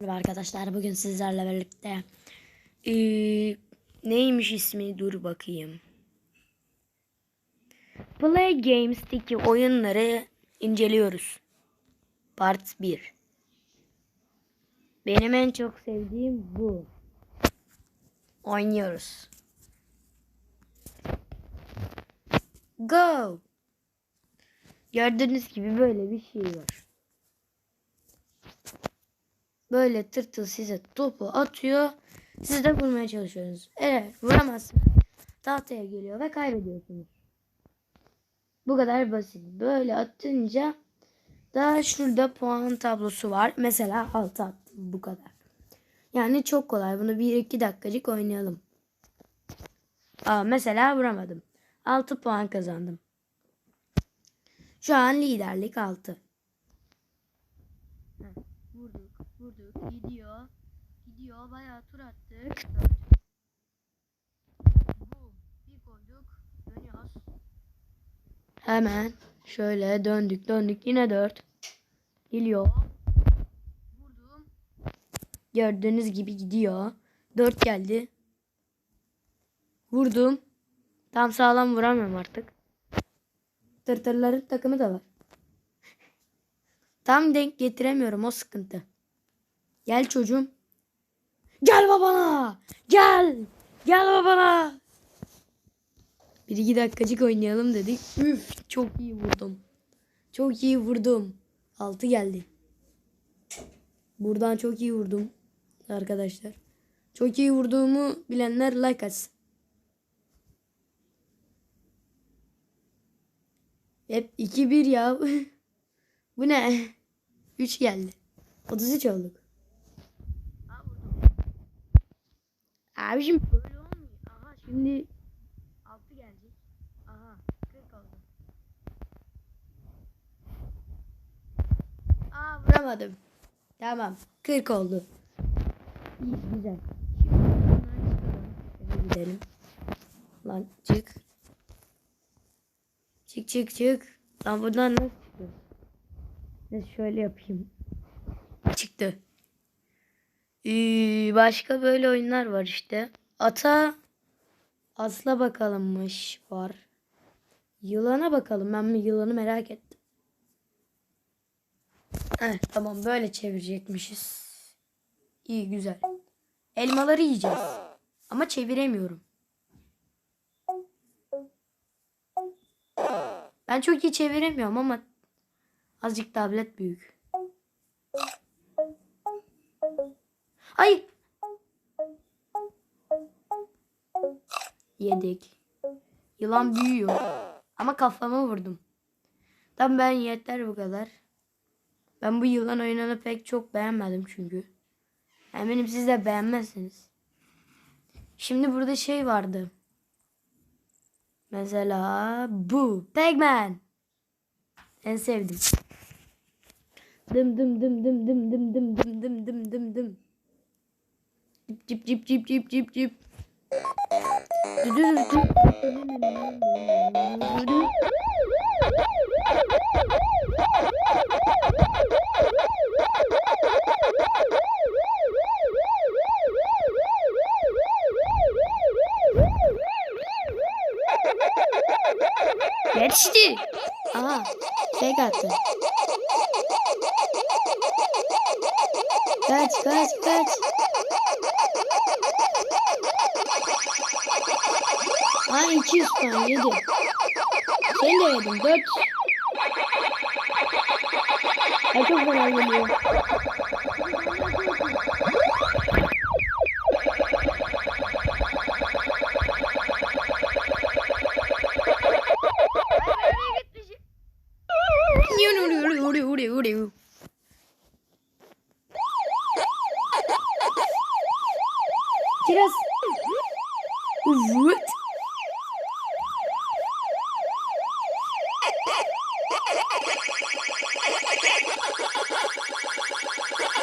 Merhaba arkadaşlar bugün sizlerle birlikte Ee, neymiş ismi? Dur bakayım. Play Games'teki oyunları inceliyoruz. Part 1 Benim en çok sevdiğim bu. Oynuyoruz. Go! Gördüğünüz gibi böyle bir şey var Böyle tırtıl size topu atıyor. Siz de vurmaya çalışıyorsunuz. Eğer vuramazsanız tahtaya geliyor ve kaybediyorsunuz. Bu kadar basit. Böyle atınca da şurada puan tablosu var. Mesela 6 attım bu kadar. Yani çok kolay. Bunu 1-2 dakikacık oynayalım. Aa, mesela vuramadım. 6 puan kazandım. Şu an liderlik 6. Vurduk, vurduk. Gidiyor. Gidiyor. Bayağı tur attık. Bum. Bir koyduk. Dönüyoruz. Hemen şöyle döndük, döndük. Yine dört. Geliyor. Vurdum. Gördüğünüz gibi gidiyor. Dört geldi. Vurdum. Tam sağlam vuramıyorum artık. Tırtırların takımı da var. Tam denk getiremiyorum o sıkıntı. Gel çocuğum. Gel babana. Gel. Gel babana. Bir iki dakikacık oynayalım dedik. Üf çok iyi vurdum. Çok iyi vurdum. Altı geldi. Buradan çok iyi vurdum. Arkadaşlar. Çok iyi vurduğumu bilenler like atsın. Hep 2-1 ya. Bu ne? 3 geldi. 33 olduk. Abicim böyle olmuyor. Aha şimdi 6 gelecek. Aha 40 oldu. Aa vuramadım. Tamam 40 oldu. İyi güzel. Şimdi gidelim. Lan çık. Çık çık çık. Lan buradan nasıl çıkıyor? Ne şöyle yapayım. Çıktı. Ee, başka böyle oyunlar var işte. Ata Asla bakalımmış var. Yılana bakalım. Ben bir yılanı merak ettim. Heh, tamam böyle çevirecekmişiz. İyi güzel. Elmaları yiyeceğiz. Ama çeviremiyorum. Ben çok iyi çeviremiyorum ama azıcık tablet büyük. Ay. Yedik. Yılan büyüyor. Ama kafama vurdum. Tam ben yeter bu kadar. Ben bu yılan oyununu pek çok beğenmedim çünkü. Eminim siz de beğenmezsiniz. Şimdi burada şey vardı. Mesela bu. Pac-Man. En sevdim. Dım dım dım dım dım dım dım dım dım dım dım dım. Cip cip cip cip cip cip. Dü dü dü dü. Geçti. Aha. Tek attı. Kaç kaç kaç. Aa 200 puan yedi. Sen de yedin 4. Ay çok fena geliyor.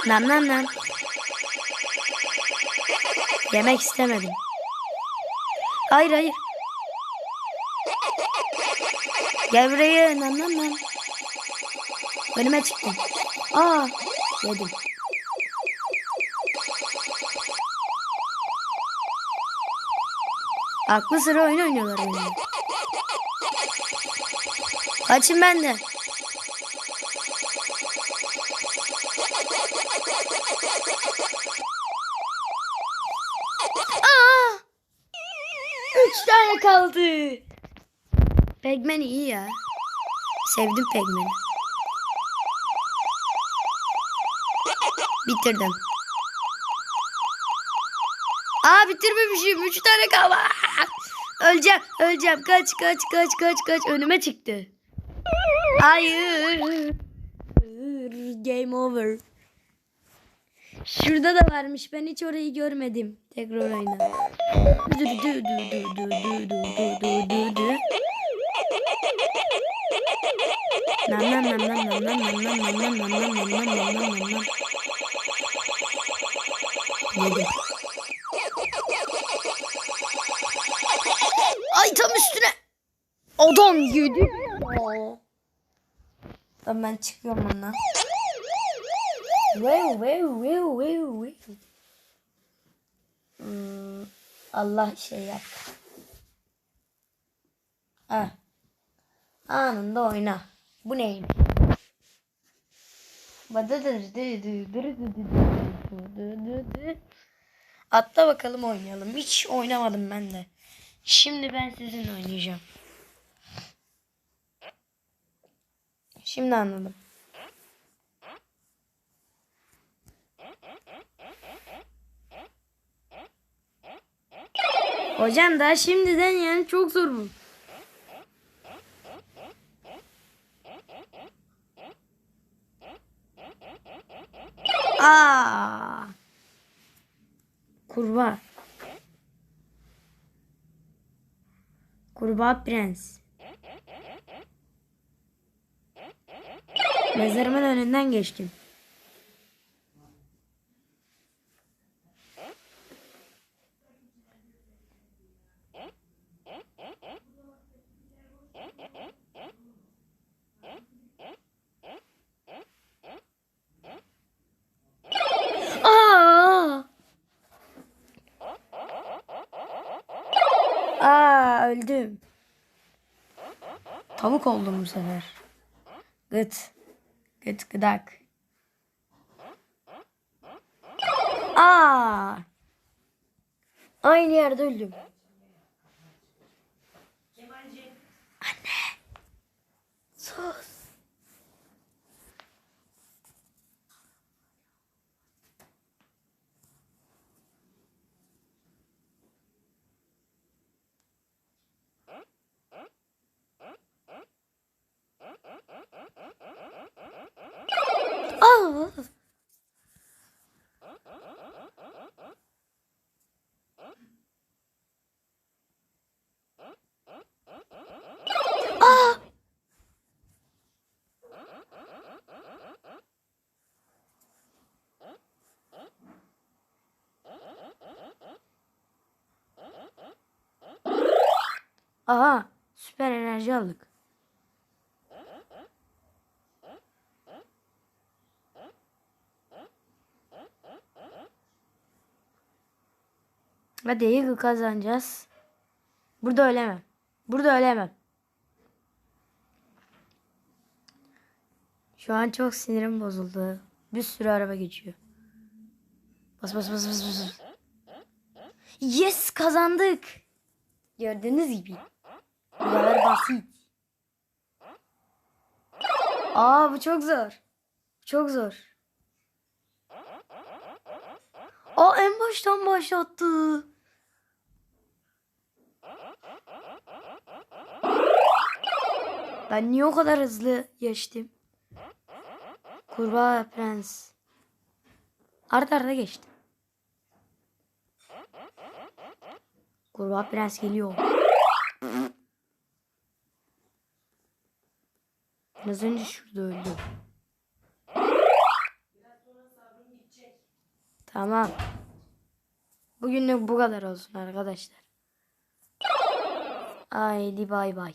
Lan lan lan. Yemek istemedim. Hayır hayır. Gel buraya lan lan lan. Önüme çıktın. Aa yedim. Aklı sıra oyun oynuyorlar benimle. Kaçın ben de. Aa! Üç tane kaldı. Pegmen iyi ya. Sevdim Pegmen'i. Bitirdim. Aa bitirmemişim. Üç tane kaldı. Öleceğim. Öleceğim. Kaç kaç kaç kaç kaç. Önüme çıktı. Hayır. Game over. Şurada da varmış. Ben hiç orayı görmedim. Tekrar oyna. Nam nam nam nam nam nam nam nam nam nam nam. Ay tam üstüne. Adam yedi. Tamam ben çıkıyorum ondan. Wow wow wow wow wow. Hmm, Allah şey yap. Ah. Anında oyna. Bu neymiş? Atla bakalım oynayalım. Hiç oynamadım ben de. Şimdi ben sizinle oynayacağım. Şimdi anladım. Hocam daha şimdiden yani çok zor bu. Aa. Kurbağa. Kurbağa prens. Mezarımın önünden geçtim. Aa! Öldüm. Tavuk oldum bu sefer. Gıt. Gıt gıdak. Aa! Aynı yerde öldüm. Anne. Sus. Aa! Aa! Aha, süper enerji aldık. Hadi Eagle kazanacağız. Burada ölemem. Burada ölemem. Şu an çok sinirim bozuldu. Bir sürü araba geçiyor. Bas bas bas bas bas. Yes kazandık. Gördüğünüz gibi. Bu kadar basit. Aa bu çok zor. Çok zor. Aa en baştan başlattı. Ben niye o kadar hızlı geçtim? Kurbağa prens. Arda arda geçti. Kurbağa prens geliyor. Az önce şurada öldü. Tamam. Bugünlük bu kadar olsun arkadaşlar. Haydi bay bay.